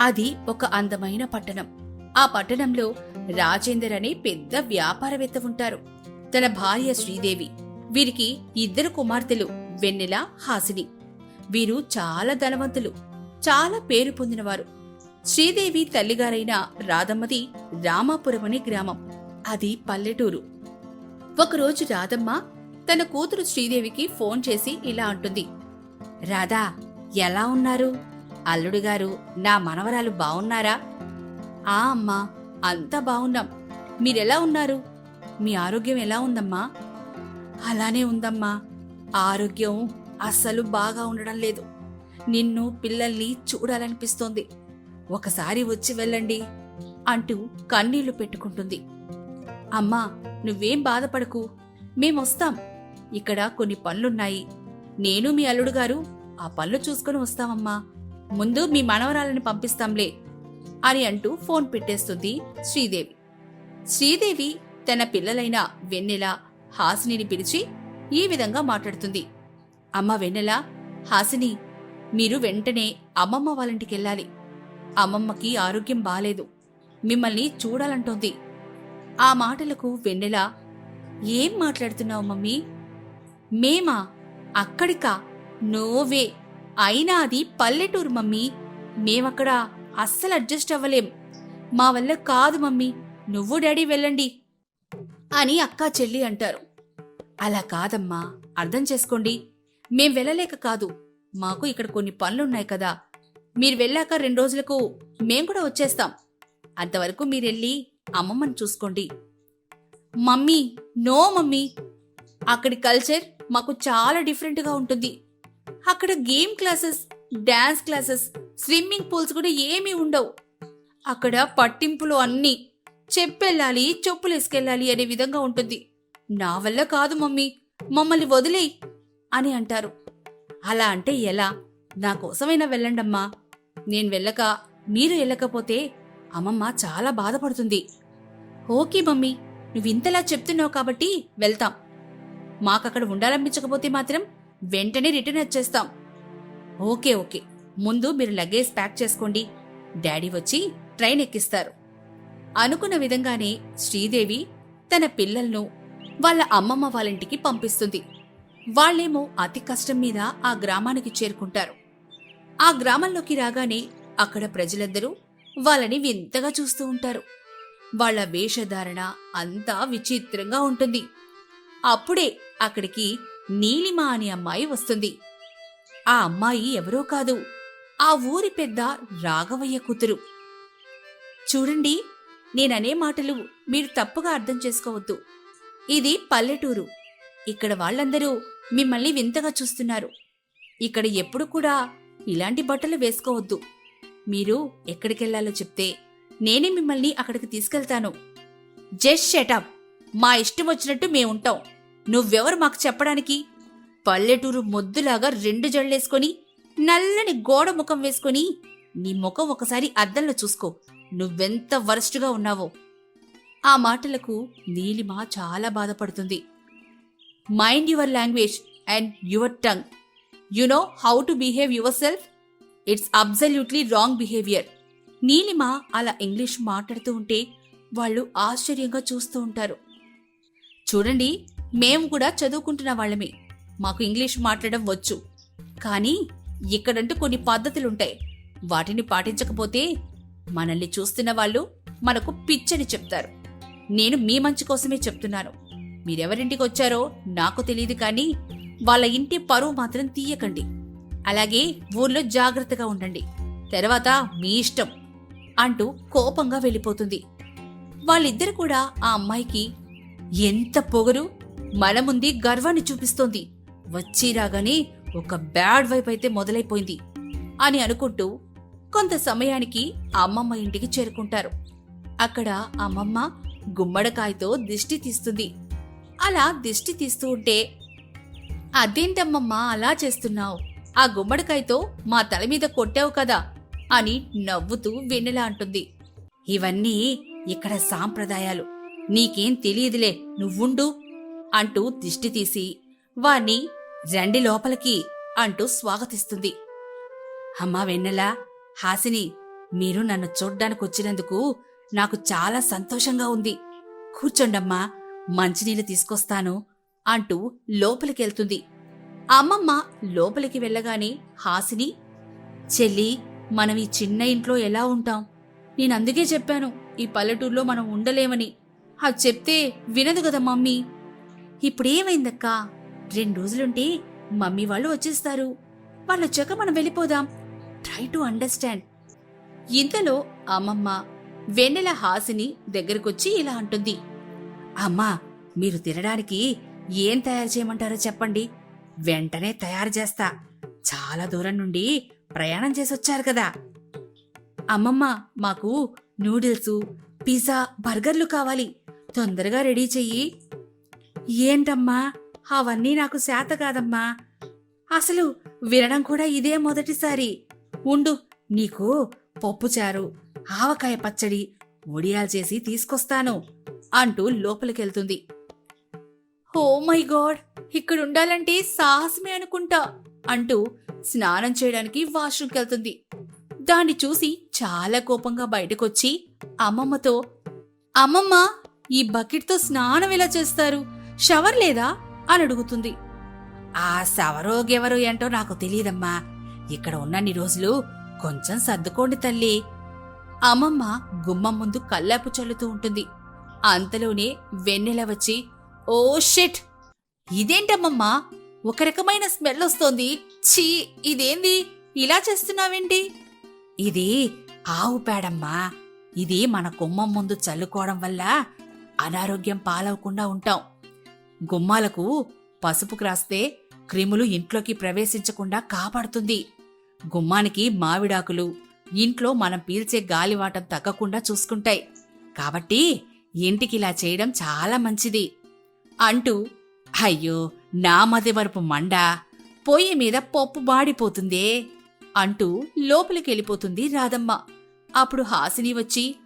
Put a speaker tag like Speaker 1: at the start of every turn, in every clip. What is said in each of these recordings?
Speaker 1: అది ఒక అందమైన పట్టణం. ఆ పట్టణంలో రాజేందర్ అనే పెద్ద వ్యాపారవేత్త ఉంటారు. తన భార్య శ్రీదేవి వీరికి ఇద్దరు కుమార్తెలు వెన్నెల హాసిని. వీరు చాలా ధనవంతులు చాలా పేరు పొందినవారు. శ్రీదేవి తల్లిగారైన రాధమ్మది రామాపురం అనే గ్రామం. అది పల్లెటూరు. ఒకరోజు రాధమ్మ తన కూతురు శ్రీదేవికి ఫోన్ చేసి ఇలా అంటుంది. రాధా ఎలా ఉన్నారు? అల్లుడుగారు నా మనవరాలు బావున్నారా? ఆ అమ్మా అంతా బావున్నాం. మీరెలా ఉన్నారు? మీ ఆరోగ్యం ఎలా ఉందమ్మా? అలానే ఉందమ్మా. ఆరోగ్యం అస్సలు బాగా ఉండడం లేదు. నిన్ను పిల్లల్ని చూడాలనిపిస్తోంది. ఒకసారి వచ్చి వెళ్ళండి అంటూ కన్నీళ్ళు పెట్టుకుంటుంది. అమ్మా నువ్వేం బాధపడకు. మేమొస్తాం. ఇక్కడ కొన్ని పనులున్నాయి. నేను మీ అల్లుడు గారు ఆ పనులు చూసుకుని వస్తామమ్మా. ముందు మీ మనవరాలని పంపిస్తాంలే అని అంటూ ఫోన్ పెట్టేస్తుంది శ్రీదేవి. శ్రీదేవి తన పిల్లలైన వెన్నెల హాసినిని పిలిచి ఈ విధంగా మాట్లాడుతుంది. అమ్మ వెన్నెల హాసిని మీరు వెంటనే అమ్మమ్మ వాళ్ళింటికెళ్ళాలి. అమ్మమ్మకి ఆరోగ్యం బాలేదు. మిమ్మల్ని చూడాలంటోంది. ఆ మాటలకు వెన్నెల ఏం మాట్లాడుతున్నావు మమ్మీ? మేమా? అక్కడికా? నోవే? అయినా అది పల్లెటూరు మమ్మీ. మేమక్కడ అస్సలు అడ్జస్ట్ అవ్వలేం. మా వల్ల కాదు మమ్మీ. నువ్వు డాడీ వెళ్ళండి అని అక్కా చెల్లి అంటారు. అలా కాదమ్మా. అర్థం చేసుకోండి. మేం వెళ్ళలేక కాదు. మాకు ఇక్కడ కొన్ని పనులున్నాయి కదా. మీరు వెళ్ళాక రెండు రోజులకు మేం కూడా వచ్చేస్తాం. అంతవరకు మీరెళ్ళి అమ్మమ్మని చూసుకోండి. Mummy no mummy. అక్కడి కల్చర్ మాకు చాలా డిఫరెంట్గా ఉంటుంది. అక్కడ game classes dance classes swimming pools కూడా ఏమీ ఉండవు. అక్కడ పట్టింపులు అన్నీ. చెప్పెళ్ళాలి చెప్పులు వేసుకెళ్ళాలి అనే విధంగా ఉంటుంది. నా వల్ల కాదు మమ్మీ మమ్మల్ని వదిలేయ్ అని అంటారు. అలా అంటే ఎలా? నా కోసమైనా వెళ్ళండమ్మా. నేను వెళ్ళక మీరు వెళ్ళకపోతే అమ్మమ్మ చాలా బాధపడుతుంది. ఓకే మమ్మీ నువ్వు ఇంతలా చెప్తున్నావు కాబట్టి వెళ్తాం. మాకక్కడ ఉండాలనిపించకపోతే మాత్రం వెంటనే రిటర్న్ వచ్చేస్తాం. Okay okay. ముందు మీరు లగేజ్ ప్యాక్ చేసుకోండి. డాడీ వచ్చి ట్రైన్ ఎక్కిస్తారు. అనుకున్న విధంగానే శ్రీదేవి తన పిల్లలను వాళ్ళ అమ్మమ్మ వాళ్ళింటికి పంపిస్తుంది. వాళ్ళేమో అతి కష్టం మీద ఆ గ్రామానికి చేరుకుంటారు. ఆ గ్రామంలోకి రాగానే అక్కడ ప్రజలందరూ వాళ్ళని వింతగా చూస్తూ ఉంటారు. వాళ్ళ వేషధారణ అంతా విచిత్రంగా ఉంటుంది. అప్పుడే అక్కడికి నీలిమ అనే అమ్మాయి వస్తుంది. ఆ అమ్మాయి ఎవరో కాదు. ఆ ఊరి పెద్ద రాఘవయ్య కూతురు. చూడండి నేననే మాటలు మీరు తప్పుగా అర్థం చేసుకోవద్దు. ఇది పల్లెటూరు. ఇక్కడ వాళ్ళందరూ మిమ్మల్ని వింతగా చూస్తున్నారు. ఇక్కడ ఎప్పుడు కూడా ఇలాంటి బట్టలు వేసుకోవద్దు. మీరు ఎక్కడికెళ్ళాలో చెప్తే నేనే మిమ్మల్ని అక్కడికి తీసుకెళ్తాను. జస్ట్ షటప్ మా ఇష్టం వచ్చినట్టు మేముంటాం. నువ్వెవరు మాకు చెప్పడానికి? పల్లెటూరు మొద్దులాగా రెండు జడలేసుకొని నల్లని గోడ ముఖం వేసుకొని నీ ముఖం ఒకసారి అద్దంలో చూసుకో. నువ్వెంత వరస్టుగా ఉన్నావో. ఆ మాటలకు నీలిమ చాలా బాధపడుతుంది. Mind your language and your tongue you know how to behave yourself it's absolutely wrong behaviour Neelima అలా ఇంగ్లీష్ మాట్లాడుతూ ఉంటే వాళ్ళు ఆశ్చర్యంగా చూస్తూ ఉంటారు. చూడండి మేము కూడా చదువుకుంటున్న వాళ్ళమే. మాకు ఇంగ్లీష్ మాట్లాడడం వచ్చు. కానీ ఇక్కడంటూ కొన్ని పద్ధతులుంటాయి. వాటిని పాటించకపోతే మనల్ని చూస్తున్న వాళ్ళు మనకు పిచ్చని చెప్తారు. నేను మీ మంచి కోసమే చెప్తున్నాను. మీరెవరింటికి వచ్చారో నాకు తెలియదు కానీ వాళ్ళ ఇంటి పరువు మాత్రం తీయకండి. అలాగే ఊర్లో జాగ్రత్తగా ఉండండి. తర్వాత మీ ఇష్టం అంటూ కోపంగా వెళ్ళిపోతుంది. వాళ్ళిద్దరు కూడా ఆ అమ్మాయికి ఎంత పొగరు మన ముందు గర్వాన్ని చూపిస్తోంది. వచ్చి రాగానే ఒక బ్యాడ్ వైపు అయితే మొదలైపోయింది అని అనుకుంటూ కొంత సమయానికి అమ్మమ్మ ఇంటికి చేరుకుంటారు. అక్కడ అమ్మమ్మ గుమ్మడకాయతో దిష్టి తీస్తుంది. అలా దిష్టి తీస్తూ ఉంటే అదేంటమ్మమ్మ అలా చేస్తున్నావు? ఆ గుమ్మడికాయతో మా తల మీద కొట్టావు కదా అని నవ్వుతూ వెన్నెలా అంటుంది. ఇవన్నీ ఇక్కడ సాంప్రదాయాలు. నీకేం తెలియదులే. నువ్వుండు అంటూ దిష్టి తీసి వాణ్ణి రండి లోపలికి అంటూ స్వాగతిస్తుంది. అమ్మా వెన్నెలా హాసిని మీరు నన్ను చూడ్డానికి వచ్చినందుకు నాకు చాలా సంతోషంగా ఉంది. కూర్చోండమ్మా మంచినీళ్ళు తీసుకొస్తాను అంటూ లోపలికెళ్తుంది. అమ్మమ్మ లోపలికి వెళ్ళగానే హాసిని చెల్లి మనం ఈ చిన్న ఇంట్లో ఎలా ఉంటాం? నేనందుకే చెప్పాను ఈ పల్లెటూరులో మనం ఉండలేమని. అది చెప్తే వినదు కదా మమ్మీ. ఇప్పుడేమైందక్కా? రెండు రోజులుంటే మమ్మీ వాళ్ళు వచ్చేస్తారు. వాళ్ళ వచ్చాక మనం వెళ్ళిపోదాం. Try to understand. ఇంతలో అమ్మమ్మ వెన్నెల హాసిని దగ్గరకొచ్చి ఇలా అంటుంది. అమ్మా మీరు తినడానికి ఏం తయారు చేయమంటారో చెప్పండి. వెంటనే తయారు చేస్తా. చాలా దూరం నుండి ప్రయాణం చేసొచ్చారు కదా. అమ్మమ్మ మాకు నూడిల్సు పిజ్జా బర్గర్లు కావాలి. తొందరగా రెడీ చెయ్యి. ఏంటమ్మా? అవన్నీ నాకు శాత కాదమ్మా. అసలు వినడం కూడా ఇదే మొదటిసారి. ఉండు నీకు పప్పుచారు ఆవకాయ పచ్చడి ఒడియాలు చేసి తీసుకొస్తాను అంటూ లోపలికెళ్తుంది. ఓ మై గాడ్ ఇక్కడ ఉండాలంటే సాహసమే అనుకుంటా అంటూ స్నానం చేయడానికి వాష్రూమ్కి వెళ్తుంది దాన్ని చూసి చాలా కోపంగా బయటకొచ్చి అమ్మమ్మతో అమ్మమ్మ ఈ బకెట్తో స్నానం ఎలా చేస్తారు? షవర్ లేదా? అని అడుగుతుంది. ఆ షవరో గెవరో ఏంటో నాకు తెలియదమ్మా ఇక్కడ ఉన్నన్ని రోజులు కొంచెం సర్దుకోండి తల్లి. అమ్మమ్మ గుమ్మం ముందు కల్లాపు చల్లుతూ ఉంటుంది. అంతలోనే వెన్నెల వచ్చి ఓ షిట్! ఇదేంటమ్మమ్మా? ఒక రకమైన స్మెల్ వస్తోంది. ఛీ! ఇదేంది? ఇలా చేస్తున్నావేంటి? ఇది ఆవు పేడమ్మా. ఇది మన గుమ్మం ముందు చల్లుకోవడం వల్ల అనారోగ్యం పాలవకుండా ఉంటాం. గుమ్మాలకు పసుపు రాస్తే క్రిములు ఇంట్లోకి ప్రవేశించకుండా కాపాడుతుంది. గుమ్మానికి మావిడాకులు ఇంట్లో మనం పీల్చే గాలివాటం తగ్గకుండా చూసుకుంటాయి. కాబట్టి ఇంటికి ఇలా చేయడం చాలా మంచిది. అంటూ అయ్యో నా మదివరపు మండ పొయ్యి మీద పప్పు బాడిపోతుందే అంటూ లోపలికెళ్ళిపోతుంది రాధమ్మ. అప్పుడు హాసిని వచ్చి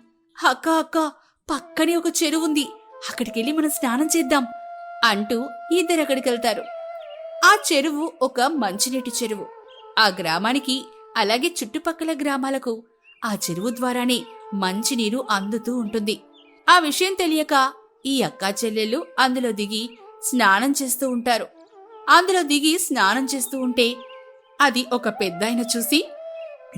Speaker 1: అక్క అక్క పక్కనే ఒక చెరువుంది అక్కడికెళ్ళి మనం స్నానం చేద్దాం. అంటూ ఇద్దరు అక్కడికెళ్తారు. ఆ చెరువు ఒక మంచినీటి చెరువు. ఆ గ్రామానికి అలాగే చుట్టుపక్కల గ్రామాలకు ఆ చెరువు ద్వారానే మంచినీరు అందుతూ ఉంటుంది. ఆ విషయం తెలియక ఈ అక్కా చెల్లెళ్ళు అందులో దిగి స్నానం చేస్తూ ఉంటారు. అందులో దిగి స్నానం చేస్తూ ఉంటే అది ఒక పెద్దాయన చూసి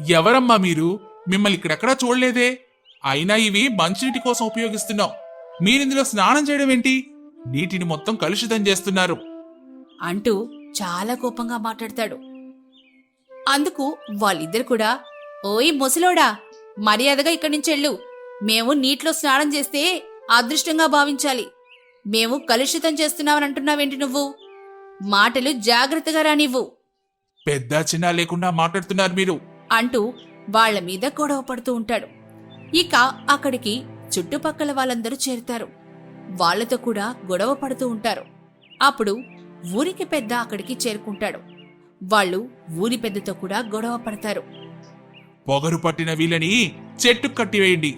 Speaker 2: ఎవరమ్మా మీరు? మిమ్మల్ని ఇక్కడెక్కడా చూడలేదే? అయినా ఇవి మంచినీటి కోసం ఉపయోగిస్తున్నాం మీరిందులో స్నానం చేయడం ఏంటి? నీటిని మొత్తం కలుషితం చేస్తున్నారు.
Speaker 1: అంటూ చాలా కోపంగా మాట్లాడతాడు. అందుకు వాళ్ళిద్దరు కూడా ఓయ్ ముసలోడా మర్యాదగా ఇక్కడి నుంచి వెళ్ళు. మేము నీటిలో స్నానం చేస్తే అదృష్టంగా భావించాలి. మేము కలుషితం చేస్తున్నామని అంటున్నావేంటి నువ్వు? మాటలు జాగ్రత్తగా రానివ్వు.
Speaker 2: పెద్ద చిన్న లేకుండా మాట్లాడుతున్నారు మీరు.
Speaker 1: అంటూ వాళ్ళ మీద గొడవ పడుతూ ఉంటాడు. ఇక అక్కడికి చుట్టుపక్కల వాళ్ళందరూ చేరుతారు. వాళ్ళతో కూడా గొడవ పడుతూ ఉంటారు. అప్పుడు ఊరికి పెద్ద అక్కడికి చేరుకుంటాడు. వాళ్ళు ఊరి పెద్దతో కూడా గొడవ పడతారు.
Speaker 2: పొగరు పట్టిన వీళ్ళని చెట్టు కట్టివేయండి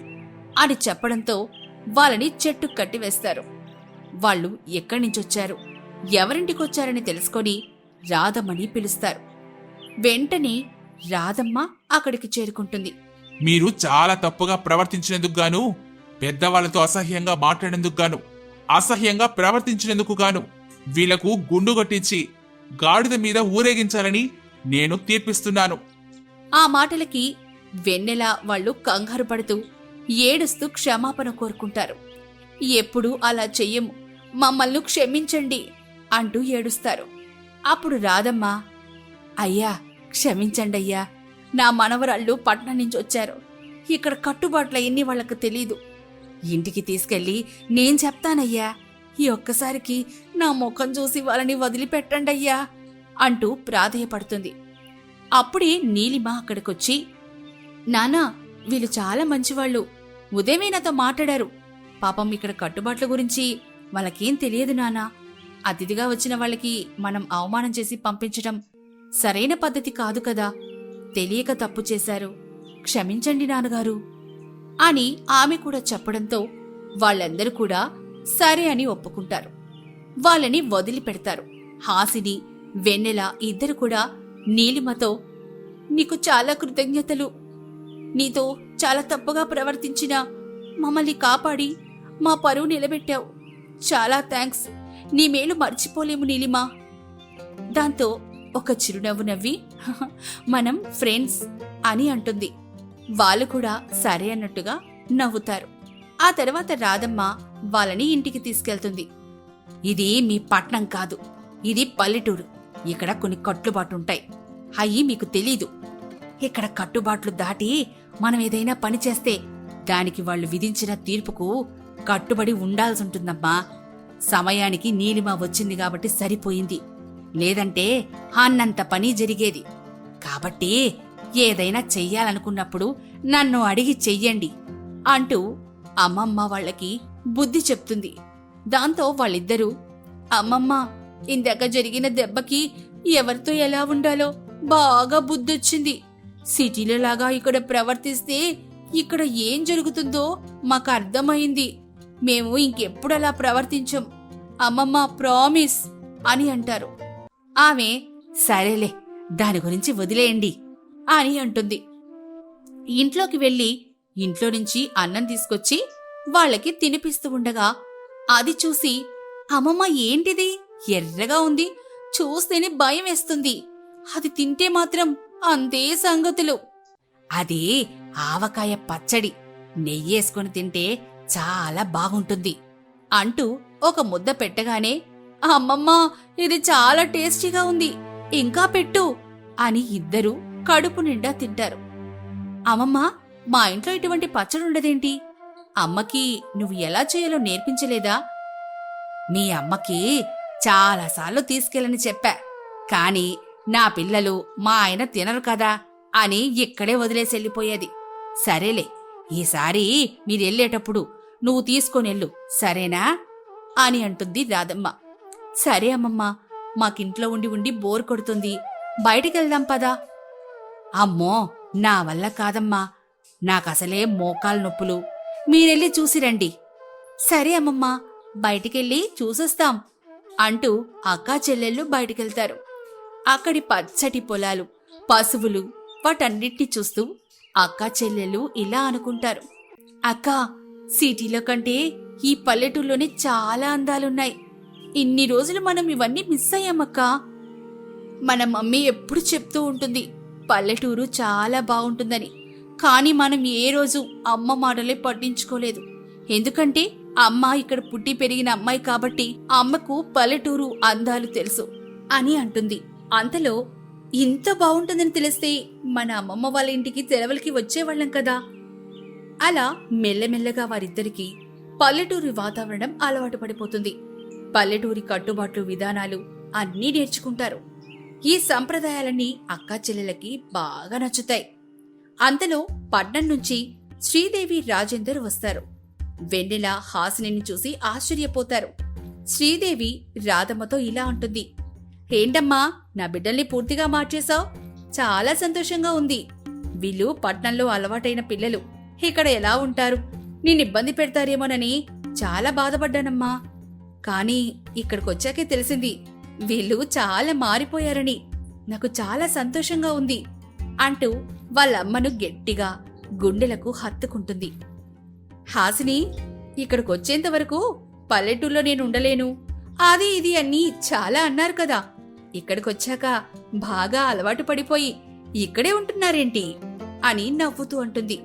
Speaker 1: అని చెప్పడంతో వాళ్ళని చెట్టు కట్టివేస్తారు వాళ్ళు ఎక్కడి నుంచొచ్చారు ఎవరింటికొచ్చారని తెలుసుకొని రాధమ్మని పిలుస్తారు. వెంటనే రాధమ్మ అక్కడికి చేరుకుంటుంది.
Speaker 2: మీరు చాలా తప్పుగా ప్రవర్తించినందుకు గాను పెద్దవాళ్ళతో అసహ్యంగా మాట్లాడేందుకు గాను అసహ్యంగా ప్రవర్తించినందుకు గాను వీళ్ళకు గుండు కొట్టించి గాడిద మీద ఊరేగించాలని నేను తీర్పిస్తున్నాను.
Speaker 1: ఆ మాటలకి వెన్నెల వాళ్ళు కంగారు పడుతూ ఏడుస్తూ క్షమాపణ కోరుకుంటారు. ఎప్పుడు అలా చెయ్యము మమ్మల్ని క్షమించండి అంటూ ఏడుస్తారు. అప్పుడు రాధమ్మ అయ్యా క్షమించండి అయ్యా నా మనవరాళ్ళు పట్నం నుంచి వచ్చారు. ఇక్కడ కట్టుబాట్ల ఎన్ని వాళ్ళకు తెలీదు. ఇంటికి తీసుకెళ్ళి నేను చెప్తానయ్యా ఈ ఒక్కసారికి నా ముఖం చూసి వాళ్ళని వదిలిపెట్టండయ్యా అంటూ ప్రాధేయపడుతుంది. అప్పుడే నీలిమ అక్కడికొచ్చి నానా వీళ్ళు చాలా మంచివాళ్ళు. ఉదయమే నాతో మాట్లాడారు. పాపం ఇక్కడ కట్టుబాట్ల గురించి వాళ్ళకేం తెలియదు నానా. అతిథిగా వచ్చిన వాళ్ళకి మనం అవమానం చేసి పంపించడం సరైన పద్ధతి కాదు కదా. తెలియక తప్పు చేశారు. క్షమించండి నాన్నగారు. అని ఆమె కూడా చెప్పడంతో వాళ్ళందరూ కూడా సరే అని ఒప్పుకుంటారు. వాళ్ళని వదిలిపెడతారు. హాసిని వెన్నెల ఇద్దరు కూడా నీలిమతో నీకు చాలా కృతజ్ఞతలు. నీతో చాలా తప్పుగా ప్రవర్తించిన మమ్మల్ని కాపాడి మా పరువు నిలబెట్టావు. చాలా థ్యాంక్స్. నీ మేలు మర్చిపోలేము నీలిమా. దాంతో ఒక చిరునవ్వు నవ్వి మనం ఫ్రెండ్స్ అని అంటుంది. వాళ్ళు కూడా సరే అన్నట్టుగా నవ్వుతారు. ఆ తర్వాత రాధమ్మ వాళ్ళని ఇంటికి తీసుకెళ్తుంది. ఇది మీ పట్నం కాదు. ఇది పల్లెటూరు. ఇక్కడ కొన్ని కట్టుబాటుంటాయి. అయ్యి మీకు తెలీదు. ఇక్కడ కట్టుబాట్లు దాటి మనం ఏదైనా పని చేస్తే దానికి వాళ్ళు విధించిన తీర్పుకు కట్టుబడి ఉండాల్సుంటుందమ్మా. సమయానికి నీలిమ వచ్చింది కాబట్టి సరిపోయింది. లేదంటే అన్నంత పని జరిగేది. కాబట్టి ఏదైనా చెయ్యాలనుకున్నప్పుడు నన్ను అడిగి చెయ్యండి అంటూ అమ్మమ్మ వాళ్ళకి బుద్ధి చెప్తుంది. దాంతో వాళ్ళిద్దరూ అమ్మమ్మ ఇందాక జరిగిన దెబ్బకి ఎవరితో ఎలా ఉండాలో బాగా బుద్ధొచ్చింది. సిటీలో లాగా ఇక్కడ ప్రవర్తిస్తే ఇక్కడ ఏం జరుగుతుందో మాకు అర్థమైంది. మేము ఇంకెప్పుడు అలా ప్రవర్తించం. అమ్మమ్మ ప్రామిస్ అని అంటారు. ఆమె సరేలే దాని గురించి వదిలేయండి. అని అంటుంది. ఇంట్లోకి వెళ్ళి ఇంట్లో నుంచి అన్నం తీసుకొచ్చి వాళ్ళకి తినిపిస్తూ ఉండగా అది చూసి అమ్మమ్మ ఏంటిది? ఎర్రగా ఉంది. చూస్తేనే భయం వేస్తుంది. అది తింటే మాత్రం అంతే సంగతులు. అదే ఆవకాయ పచ్చడి. నెయ్యేసుకుని తింటే చాలా బాగుంటుంది. అంటూ ఒక ముద్ద పెట్టగానే అమ్మమ్మ ఇది చాలా టేస్టీగా ఉంది. ఇంకా పెట్టు అని ఇద్దరూ కడుపు నిండా తింటారు. అమ్మమ్మ మా ఇంట్లో ఇటువంటి పచ్చడి ఉండదేంటి అమ్మకి నువ్వు ఎలా చేయాలో నేర్పించలేదా? మీ అమ్మకి చాలాసార్లు తీసుకెళ్ళని చెప్పా. కాని నా పిల్లలు మా ఆయన తినరు కదా అని ఇక్కడే వదిలేసి వెళ్ళిపోయేది. సరేలే ఈసారి మీరెళ్ళేటప్పుడు నువ్వు తీసుకొనెళ్ళు సరేనా? అని అంటుంది రాధమ్మ. సరే అమ్మమ్మ మాకింట్లో ఉండి ఉండి బోర్ కొడుతుంది. బయటికెళ్దాం పదా. అమ్మో నా వల్ల కాదమ్మా. నాకసలే మోకాలు నొప్పులు. మీరెళ్ళి చూసిరండి సరే అమ్మమ్మ బయటికెళ్ళి చూసొస్తాం అంటూ అక్కా చెల్లెళ్ళు బయటికెళ్తారు. అక్కడి పచ్చటి పొలాలు పశువులు వాటన్నిటిని చూస్తూ అక్కా చెల్లెళ్ళు ఇలా అనుకుంటారు. అక్క సిటీలో కంటే ఈ పల్లెటూరులోనే చాలా అందాలున్నాయి. ఇన్ని రోజులు మనం ఇవన్నీ మిస్ అయ్యామక్కా. మన మమ్మీ ఎప్పుడు చెప్తూ ఉంటుంది. పల్లెటూరు చాలా బాగుంటుందని. కానీ మనం ఏ రోజు అమ్మ మాటలే పట్టించుకోలేదు. ఎందుకంటే అమ్మ ఇక్కడ పుట్టి పెరిగిన అమ్మాయి కాబట్టి అమ్మకు పల్లెటూరు అందాలు తెలుసు అని అంటుంది. అంతలో ఇంత బాగుంటుందని తెలిస్తే మన అమ్మమ్మ వాళ్ళ ఇంటికి సెలవులకి వచ్చేవాళ్ళం కదా? అలా మెల్లమెల్లగా వారిద్దరికీ పల్లెటూరి వాతావరణం అలవాటు పడిపోతుంది. పల్లెటూరి కట్టుబాట్లు విధానాలు అన్నీ నేర్చుకుంటారు. ఈ సంప్రదాయాలన్నీ అక్కా చెల్లెలకి బాగా నచ్చుతాయి. అంతలో పట్నం నుంచి శ్రీదేవి రాజేందర్ వస్తారు. వెన్నెల హాసినిని చూసి ఆశ్చర్యపోతారు. శ్రీదేవి రాధమ్మతో ఇలా అంటుంది. ఏంటమ్మా నా బిడ్డల్ని పూర్తిగా మార్చేశావు? చాలా సంతోషంగా ఉంది. వీళ్ళు పట్నంలో అలవాటైన పిల్లలు. ఇక్కడ ఎలా ఉంటారు? నేను ఇబ్బంది పెడతారేమోనని చాలా బాధపడ్డానమ్మా. కానీ ఇక్కడికొచ్చాకే తెలిసింది. వీళ్ళు చాలా మారిపోయారని నాకు చాలా సంతోషంగా ఉంది అంటూ వాళ్ళమ్మను గట్టిగా గుండెలకు హత్తుకుంటుంది. హాసిని ఇక్కడికొచ్చేంత వరకు పల్లెటూరులో నేను ఉండలేను. అది ఇది అని చాలా అన్నారు కదా. ఇక్కడికొచ్చాక బాగా అలవాటు పడిపోయి ఇక్కడే ఉంటున్నారేంటి? అని నవ్వుతూ అంటుంది.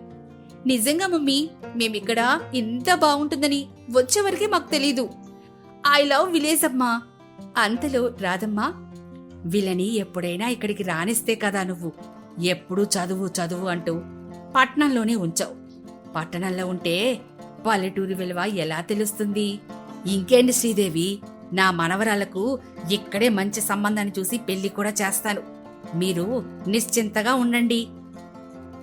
Speaker 1: నిజంగా మమ్మీ మేమిక్కడ ఇంత బాగుంటుందని వచ్చేవరకే మాకు తెలీదు. ఐ లవ్ విలేజ్ అమ్మా. అంతలో రాధమ్మ వీళ్ళని ఎప్పుడైనా ఇక్కడికి రానిస్తే కదా నువ్వు. ఎప్పుడూ చదువు చదువు అంటూ పట్నంలోనే ఉంచావు. పట్టణంలో ఉంటే పల్లెటూరి విలువ ఎలా తెలుస్తుంది? ఇంకేంటి శ్రీదేవి నా మనవరాలకు ఇక్కడే మంచి సంబంధాన్ని చూసి పెళ్ళి కూడా చేస్తాను. మీరు నిశ్చింతగా ఉండండి.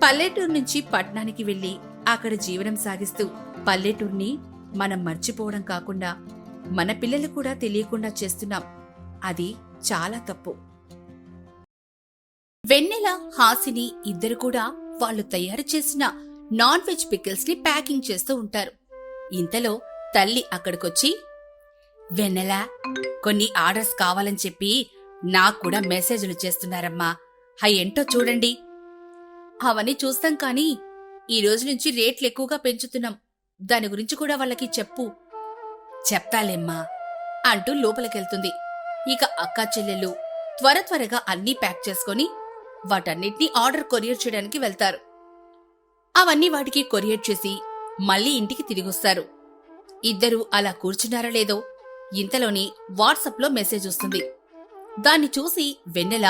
Speaker 1: పల్లెటూరు నుంచి పట్నానికి వెళ్ళి అక్కడ జీవనం సాగిస్తూ పల్లెటూర్ని మనం మర్చిపోవడం కాకుండా మన పిల్లలు కూడా తెలియకుండా చేస్తున్నాం. అది చాలా తప్పు. వెన్నెల హాసిని ఇద్దరు కూడా వాళ్ళు తయారు చేసిన నాన్ వెజ్ పికిల్స్ని ప్యాకింగ్ చేస్తూ ఉంటారు. ఇంతలో తల్లి అక్కడికొచ్చి వెన్నెల కొన్ని ఆర్డర్స్ కావాలని చెప్పి నాకు కూడా మెసేజ్లు చేస్తున్నారమ్మా. అయ్యేంటో చూడండి. అవన్నీ చూస్తాం కానీ ఈ రోజు నుంచి రేట్లు ఎక్కువగా పెంచుతున్నాం. దాని గురించి కూడా వాళ్ళకి చెప్పు. చెప్తాలేమ్మా అంటూ లోపలికెళ్తుంది. ఇక అక్కా చెల్లెళ్ళు త్వర త్వరగా అన్నీ ప్యాక్ చేసుకొని వాటన్నిటినీ ఆర్డర్ కొరియర్ చేయడానికి వెళ్తారు. అవన్నీ వాటికి కొరియర్ చేసి మళ్ళీ ఇంటికి తిరిగొస్తారు. ఇద్దరూ అలా కూర్చున్నారా లేదో ఇంతలోని వాట్సాప్లో మెసేజ్ వస్తుంది. దాన్ని చూసి వెన్నెల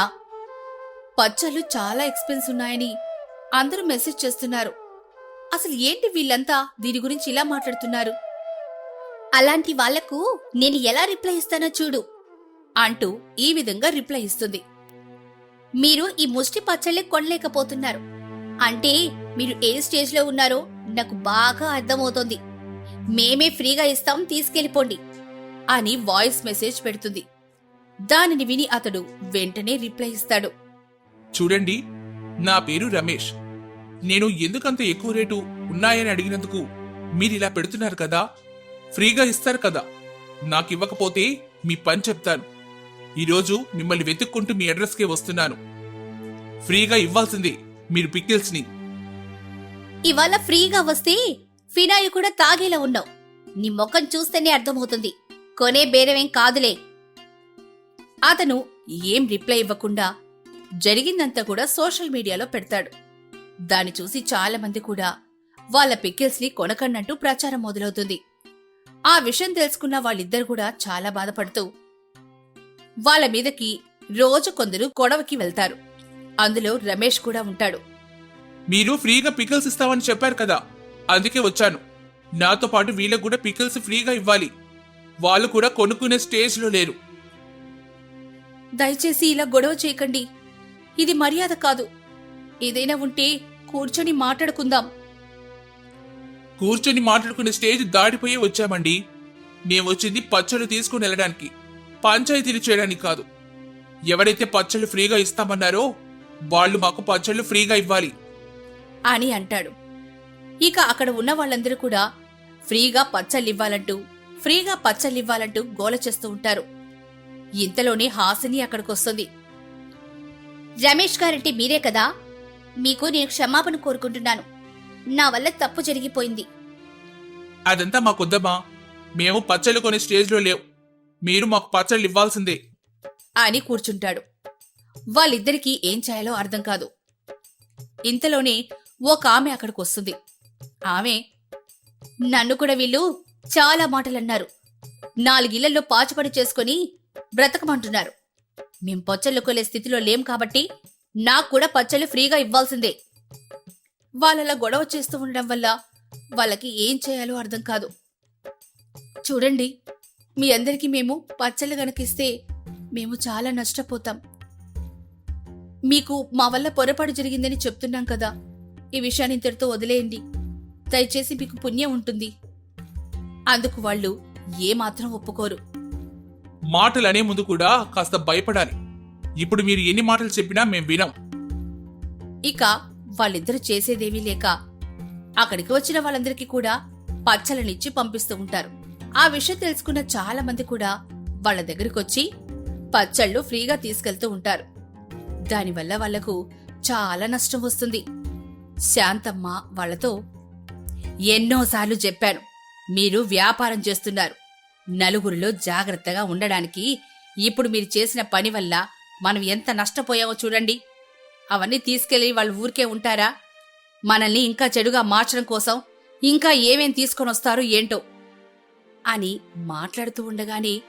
Speaker 1: పచ్చళ్ళు చాలా ఎక్స్పెన్స్ ఉన్నాయని అందరూ మెసేజ్ చేస్తున్నారు. అసలు ఏంటి వీళ్ళంతా దీని గురించి ఇలా మాట్లాడుతున్నారు? అలాంటి వాళ్ళకు నేను ఎలా రిప్లై ఇస్తానో చూడు అంటూ ఈ విధంగా రిప్లై ఇస్తుంది. మీరు ఈ ముష్టి పచ్చళ్ళే కొనలేకపోతున్నారు. అంటే మీరు ఏ స్టేజ్లో ఉన్నారో నాకు బాగా అర్థమవుతోంది. మేమే ఫ్రీగా ఇస్తాం తీసుకెళ్ళిపోండి అని వాయిస్ మెసేజ్ పెడుతుంది. దానిని విని అతడు వెంటనే రిప్లై ఇస్తాడు.
Speaker 2: చూడండి నా పేరు రమేష్. నేను ఎందుకంత ఎక్కువ రేటు ఉన్నాయని అడిగినందుకు మీరు ఇలా పెడుతున్నారు కదా? ఫ్రీగా ఇస్తారు కదా. నాకు ఇవ్వకపోతే మీ పని చెప్తాను. ఈరోజు మిమ్మల్ని వెతుక్కుంటూ మీ అడ్రస్కే వస్తున్నాను. ఫ్రీగా ఇవ్వాల్సింది మీరు పిక్కిల్స్ని.
Speaker 1: ఇవాళ ఫ్రీగా వస్తే ఫినాయి కూడా తాగేలా ఉన్నావు. నీ ముఖం చూస్తేనే అర్థమవుతుంది. కొనే బేరమేం కాదులే. అతను ఏం రిప్లై ఇవ్వకుండా జరిగిందంతా కూడా సోషల్ మీడియాలో పెడతాడు. దాన్ని చూసి చాలా మంది కూడా వాళ్ళ పిక్కిల్స్ని కొనకన్నట్టు ప్రచారం మొదలవుతుంది. ఆ విషయం తెలుసుకున్న వాళ్ళిద్దరు కూడా చాలా బాధపడుతూ వాళ్ళ మీదకి రోజు కొందరు గొడవకి వెళ్తారు. అందులో రమేష్ కూడా ఉంటాడు.
Speaker 2: మీరు ఫ్రీగా పికిల్స్ ఇస్తామని చెప్పారు కదా అందుకే వచ్చాను. నాతో పాటు వీళ్ళకు కూడా పికిల్స్ ఫ్రీగా ఇవ్వాలి. వాళ్ళు కూడా కొనుక్కునే స్టేజ్లో లేరు.
Speaker 1: దయచేసి ఇలా గొడవ చేయకండి. ఇది మర్యాద కాదు. ఏదైనా ఉంటే కూర్చొని మాట్లాడుకుందాం.
Speaker 2: కూర్చొని మాట్లాడుకునే స్టేజ్ దాటిపోయి వచ్చామండి. మేము వచ్చింది పచ్చళ్ళు తీసుకుని వెళ్ళడానికి. పంచాయతీలు చేయడానికి కాదు. ఎవరైతే పచ్చళ్ళు ఫ్రీగా ఇస్తామన్నారో వాళ్ళు మాకు పచ్చళ్ళు ఫ్రీగా ఇవ్వాలి.
Speaker 1: అని అంటాడు. ఇక అక్కడ ఉన్న వాళ్ళందరూ కూడా ఫ్రీగా పచ్చళ్ళివ్వాలంటూ ఫ్రీగా పచ్చళ్ళివ్వాలంటూ గోల చేస్తూ ఉంటారు. ఇంతలోనే హాసిని అక్కడికొస్తుంది. రమేష్ గారంటే మీరే కదా? మీకు నేను క్షమాపణ కోరుకుంటున్నాను. నా వల్ల తప్పు జరిగిపోయింది.
Speaker 2: అదంతా మాకొద్దమ్మా మేము పచ్చళ్ళు కొనే స్టేజ్లో లేవు. మీరు మాకు పచ్చళ్ళు ఇవ్వాల్సిందే.
Speaker 1: అని కూర్చుంటాడు. వాళ్ళిద్దరికీ ఏం చేయాలో అర్థం కాదు. ఇంతలోనే ఒక ఆమె అక్కడికి వస్తుంది. ఆమె నన్ను కూడా వీళ్ళు చాలా మాటలన్నారు. నాలుగిళ్ళలో పాచుపడి చేసుకుని బ్రతకమంటున్నారు. మేం పచ్చళ్ళు కొలే స్థితిలో లేం కాబట్టి నాకు కూడా పచ్చళ్ళు ఫ్రీగా ఇవ్వాల్సిందే. వాళ్ళలా గొడవ చేస్తూ ఉండడం వల్ల వాళ్ళకి ఏం చేయాలో అర్థం కాదు. చూడండి మీ అందరికీ మేము పచ్చళ్ళు గనకిస్తే మేము చాలా నష్టపోతాం. మీకు మా వల్ల పొరపాటు జరిగిందని చెప్తున్నాం కదా. ఈ విషయాన్ని ఇంతటితో వదిలేయండి. దయచేసి మీకు పుణ్యం ఉంటుంది. అందుకు వాళ్ళు ఏమాత్రం ఒప్పుకోరు.
Speaker 2: మాటలు అనే ముందు కూడా కాస్త భయపడాలి. ఇప్పుడు మీరు ఎన్ని మాటలు చెప్పినా మేం వినాం.
Speaker 1: ఇక వాళ్ళిద్దరూ చేసేదేమీ లేక అక్కడికి వచ్చిన వాళ్ళందరికీ కూడా పచ్చలనిచ్చి పంపిస్తూ ఉంటారు. ఆ విషయం తెలుసుకున్న చాలా మంది కూడా వాళ్ళ దగ్గరికి వచ్చి పచ్చళ్ళు ఫ్రీగా తీసుకెళ్తూ ఉంటారు. దానివల్ల వాళ్ళకు చాలా నష్టం వస్తుంది. శాంతమ్మ వాళ్ళతో ఎన్నోసార్లు చెప్పాను మీరు వ్యాపారం చేస్తున్నారు. నలుగురిలో జాగ్రత్తగా ఉండడానికి ఇప్పుడు మీరు చేసిన పని వల్ల మనం ఎంత నష్టపోయామో చూడండి. అవన్నీ తీసుకెళ్ళి వాళ్ళ ఊరికే ఉంటారా? మనల్ని ఇంకా చెడుగా మార్చడం కోసం ఇంకా ఏమేం తీసుకొనొస్తారో ఏంటో అని మాట్లాడుతూ ఉండగానే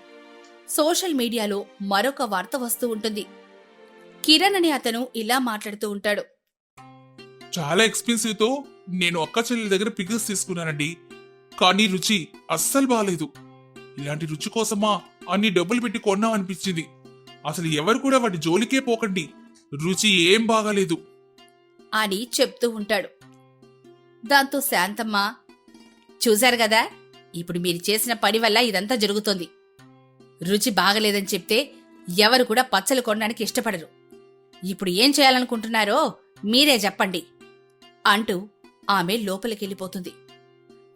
Speaker 1: సోషల్ మీడియాలో మరొక వార్త వస్తూ ఉంటుంది. కిరణ్ అనే అతను ఇలా మాట్లాడుతూ ఉంటాడు.
Speaker 2: చాలా ఎక్స్పెన్సివ్తో నేను అక్క చెల్లెల దగ్గర పికిల్స్ తీసుకున్నానండి. కానీ రుచి అస్సలు బాగాలేదు ఇలాంటి రుచి కోసమా అన్ని డబ్బులు పెట్టి కొన్నాం అనిపించింది. అసలు ఎవరు కూడా వాటి జోలికే పోకండి. రుచి ఏం బాగాలేదు.
Speaker 1: అని చెప్తూ ఉంటాడు. దాంతో శాంతమ్మ చూశారు కదా ఇప్పుడు మీరు చేసిన పని వల్ల ఇదంతా జరుగుతోంది. రుచి బాగలేదని చెప్తే ఎవరు కూడా పచ్చలు కొనడానికి ఇష్టపడరు. ఇప్పుడు ఏం చేయాలనుకుంటున్నారో మీరే చెప్పండి అంటూ ఆమె లోపలికెళ్ళిపోతుంది.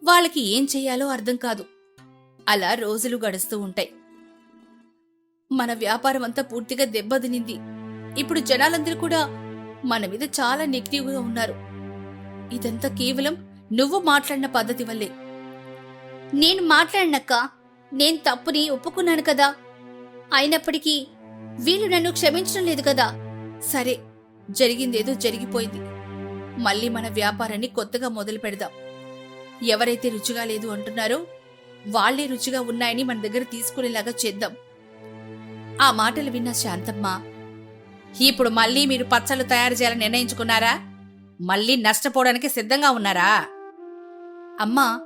Speaker 1: వాళ్ళకి ఏం చెయ్యాలో అర్థం కాదు. అలా రోజులు గడుస్తూ ఉంటాయి. మన వ్యాపారం అంతా పూర్తిగా దెబ్బతినింది. ఇప్పుడు జనాలందరూ కూడా మన మీద చాలా నెగిటివ్గా ఉన్నారు. ఇదంతా కేవలం నువ్వు మాట్లాడిన పద్ధతి వల్లే.
Speaker 3: నేను మాట్లాడినక్క నేను తప్పుని ఒప్పుకున్నాను కదా. అయినప్పటికీ వీళ్ళు నన్ను క్షమించడం లేదు కదా.
Speaker 1: సరే జరిగిందేదో జరిగిపోయింది. మళ్ళీ మన వ్యాపారాన్ని కొత్తగా మొదలు పెడదాం. ఎవరైతే రుచిగా లేదు అంటున్నారో వాళ్ళే రుచిగా ఉన్నాయని మన దగ్గర తీసుకునేలాగా చేద్దాం. ఆ మాటలు విన్న శాంతమ్మ ఇప్పుడు మళ్ళీ మీరు పచ్చళ్ళు తయారు చేయాలని నిర్ణయించుకున్నారా? మళ్ళీ నష్టపోవడానికి సిద్ధంగా ఉన్నారా? అమ్మా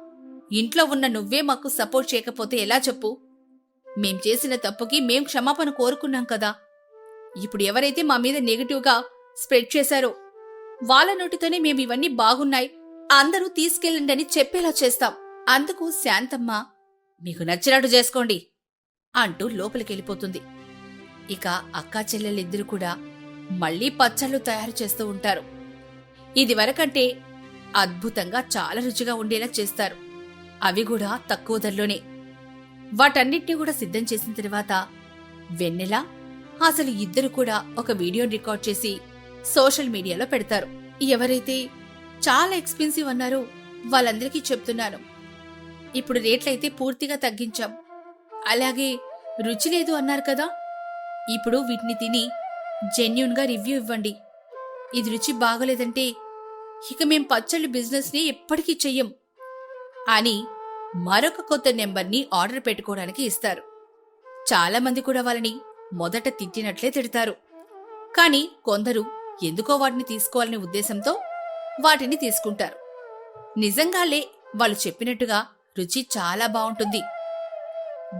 Speaker 1: ఇంట్లో ఉన్న నువ్వే మాకు సపోర్ట్ చేయకపోతే ఎలా చెప్పు? మేం చేసిన తప్పుకి మేం క్షమాపణ కోరుకున్నాం కదా. ఇప్పుడు ఎవరైతే మా మీద నెగిటివ్గా స్ప్రెడ్ చేశారో వాళ్ళ నోటితోనే మేము ఇవన్నీ బాగున్నాయి. అందరూ తీసుకెళ్ళండి అని చెప్పేలా చేస్తాం. అందుకు శాంతమ్మ మీకు నచ్చినట్టు చేసుకోండి అంటూ లోపలికెళ్ళిపోతుంది. ఇక అక్కా చెల్లెలిద్దరూ కూడా మళ్ళీ పచ్చళ్ళు తయారు చేస్తూ ఉంటారు. ఇది వరకంటే అద్భుతంగా చాలా రుచిగా ఉండేలా చేస్తారు. అవి కూడా తక్కువ ధరలోనే. వాటన్నిటినీ కూడా సిద్ధం చేసిన తర్వాత వెన్నెల అసలు ఇద్దరు కూడా ఒక వీడియో రికార్డ్ చేసి సోషల్ మీడియాలో పెడతారు. ఎవరైతే చాలా ఎక్స్పెన్సివ్ అన్నారో వాళ్ళందరికీ చెప్తున్నాను. ఇప్పుడు రేట్లయితే పూర్తిగా తగ్గించాం. అలాగే రుచి లేదు అన్నారు కదా? ఇప్పుడు వీటిని తిని జెన్యున్గా రివ్యూ ఇవ్వండి. ఇది రుచి బాగలేదంటే ఇక మేం పచ్చళ్ళు బిజినెస్ని ఎప్పటికీ చెయ్యం. అని మరొక కొత్త నెంబర్ని ఆర్డర్ పెట్టుకోవడానికి ఇస్తారు. చాలామంది కూడా వాళ్ళని మొదట తిట్టినట్లే తిడతారు. కానీ కొందరు ఎందుకో వాటిని తీసుకోవాలనే ఉద్దేశంతో వాటిని తీసుకుంటారు. నిజంగాలే వాళ్ళు చెప్పినట్టుగా రుచి చాలా బాగుంటుంది.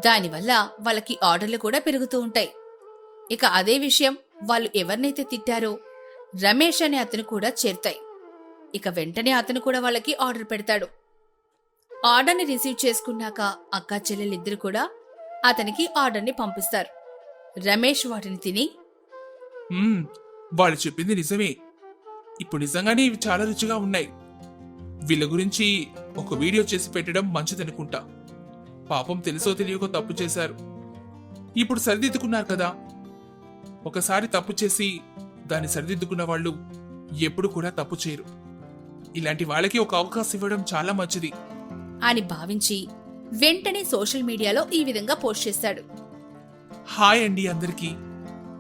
Speaker 1: దానివల్ల వాళ్ళకి ఆర్డర్లు కూడా పెరుగుతూ ఉంటాయి. ఇక అదే విషయం వాళ్ళు ఎవరినైతే తిట్టారో రమేష్ అనే అతను కూడా చేరుతాయి. ఇక వెంటనే అతను కూడా వాళ్ళకి ఆర్డర్ పెడతాడు. ఆర్డర్ని రిసీవ్ చేసుకున్నాక అక్కా చెల్లెలిద్దరు కూడా అతనికి ఆర్డర్ని పంపిస్తారు. రమేష్ వాటిని తిని
Speaker 2: వాళ్ళు చెప్పింది నిజమే. ఇప్పుడు నిజంగానే ఇవి చాలా రుచిగా ఉన్నాయి. వీళ్ళ గురించి ఒక వీడియో చేసి పెట్టడం మంచిదనుకుంటా. పాపం తెలుసో తెలియకో తప్పు చేశారు. ఇప్పుడు సరిదిద్దుకున్నారు కదా. ఒకసారి తప్పు చేసి దాన్ని సరిదిద్దుకున్న వాళ్ళు ఎప్పుడు కూడా తప్పు చేయరు. ఇలాంటి వాళ్ళకి ఒక అవకాశం ఇవ్వడం చాలా మంచిది.
Speaker 1: అని భావించి వెంటనే సోషల్ మీడియాలో ఈ విధంగా పోస్ట్ చేశాడు.
Speaker 2: హాయ్ అండి అందరికీ.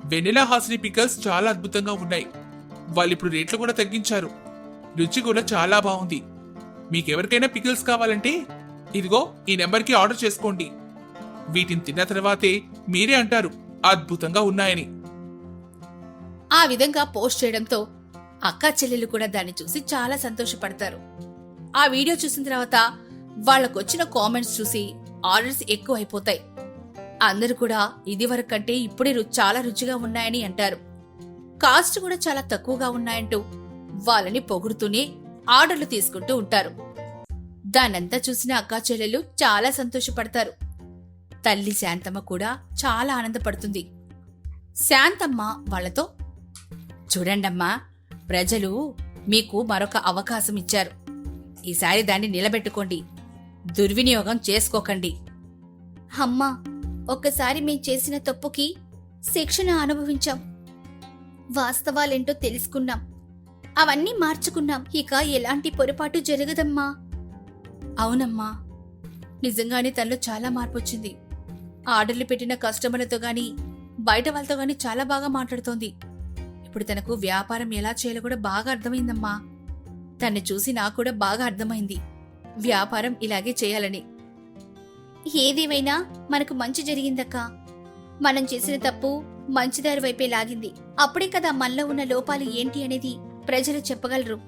Speaker 2: వెనిలా హాసిని పికల్స్ చాలా అద్భుతంగా ఉన్నాయి. వాళ్ళు ఇప్పుడు రేట్లు కూడా తగ్గించారు. రుచి కూడా చాలా బాగుంది. మీకెవరికైనా పికిల్స్ కావాలంటే ఇదిగో ఈ నెంబర్కి ఆర్డర్ చేసుకోండి. వీటిని తిన్న తర్వాతే మీరే అంటారు. అద్భుతంగా ఉన్నాయని.
Speaker 1: ఆ విధంగా పోస్ట్ చేయడంతో అక్కా చెల్లెలు కూడా దాన్ని చూసి చాలా సంతోషపడతారు. ఆ వీడియో చూసిన తర్వాత వాళ్ళకొచ్చిన కామెంట్స్ చూసి ఆర్డర్స్ ఎక్కువ అయిపోతాయి అందరూ కూడా ఇది కంటే ఇప్పుడే చాలా రుచిగా ఉన్నాయని అంటారు. కాస్ట్ కూడా చాలా తక్కువగా ఉన్నాయంటూ వాళ్ళని పొగుడుతూనే ఆర్డర్లు తీసుకుంటూ ఉంటారు. దానంతా చూసిన అక్కా చెల్లెలు చాలా సంతోషపడతారు. తల్లి శాంతమ్మ కూడా చాలా ఆనందపడుతుంది. శాంతమ్మ వాళ్ళతో చూడండమ్మా ప్రజలు మీకు మరొక అవకాశం ఇచ్చారు. ఈసారి దాన్ని నిలబెట్టుకోండి. దుర్వినియోగం చేసుకోకండి.
Speaker 3: అమ్మా ఒక్కసారి మేం చేసిన తప్పుకి శిక్షణ అనుభవించాం. వాస్తవాలేంటో తెలుసుకున్నాం. అవన్నీ మార్చుకున్నాం. ఇక ఎలాంటి పొరపాటు జరగదమ్మా.
Speaker 1: అవునమ్మా నిజంగానే తనలో చాలా మార్పు వచ్చింది ఆర్డర్లు పెట్టిన కస్టమర్లతో గాని బయట వాళ్ళతో గాని చాలా బాగా మాట్లాడుతోంది. ఇప్పుడు తనకు వ్యాపారం ఎలా చేయాలో కూడా బాగా అర్థమైందమ్మా. తన్ని చూసి నాకు కూడా బాగా అర్థమైంది. వ్యాపారం ఇలాగే చేయాలని.
Speaker 3: ఏదేమైనా మనకు మంచి జరిగిందక్కా. మనం చేసిన తప్పు మంచిదారి వైపే లాగింది. అప్పుడే కదా మనలో ఉన్న లోపాలు ఏంటి అనేది ప్రజలు చెప్పగలరు.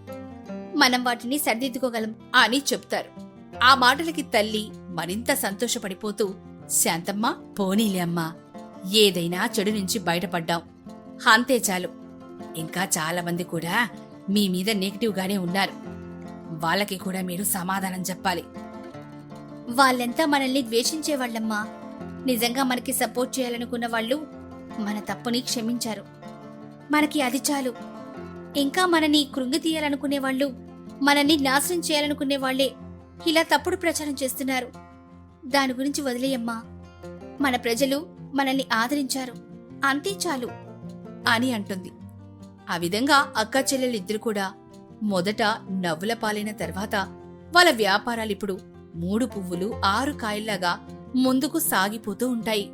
Speaker 3: మనం వాటిని సరిదిద్దుకోగలం.
Speaker 1: అని చెప్తారు. ఆ మాటలకి తల్లి మరింత సంతోషపడిపోతూ శాంతమ్మ పోనీలే అమ్మా. ఏదైనా చెడు నుంచి బయటపడ్డాం. అంతే చాలు. ఇంకా చాలా మంది కూడా మీ మీద నెగిటివ్ గానే ఉన్నారు. వాళ్ళకి కూడా మీరు సమాధానం చెప్పాలి.
Speaker 3: వాళ్ళంతా మనల్ని ద్వేషించే వాళ్ళమ్మా? నిజంగా మనకి సపోర్ట్ చేయాలనుకున్న వాళ్ళు మన తప్పుని క్షమించారు. మనకి అది చాలు. ఇంకా మనని కృంగి తీయాలనుకునే వాళ్ళు మనల్ని నాశనం చేయాలనుకునే వాళ్ళే ఇలా తప్పుడు ప్రచారం చేస్తున్నారు. దాని గురించి వదిలేయమ్మా. మన ప్రజలు మనల్ని ఆదరించారు. అంతే చాలు
Speaker 1: అని అంటుంది. ఆ విధంగా అక్క చెల్లెలిద్దరు కూడా మొదట నవ్వుల పాలైన తర్వాత వాళ్ళ వ్యాపారాలిప్పుడు మూడు పువ్వులు ఆరు కాయల్లాగా ముందుకు సాగిపోతూ ఉంటాయి.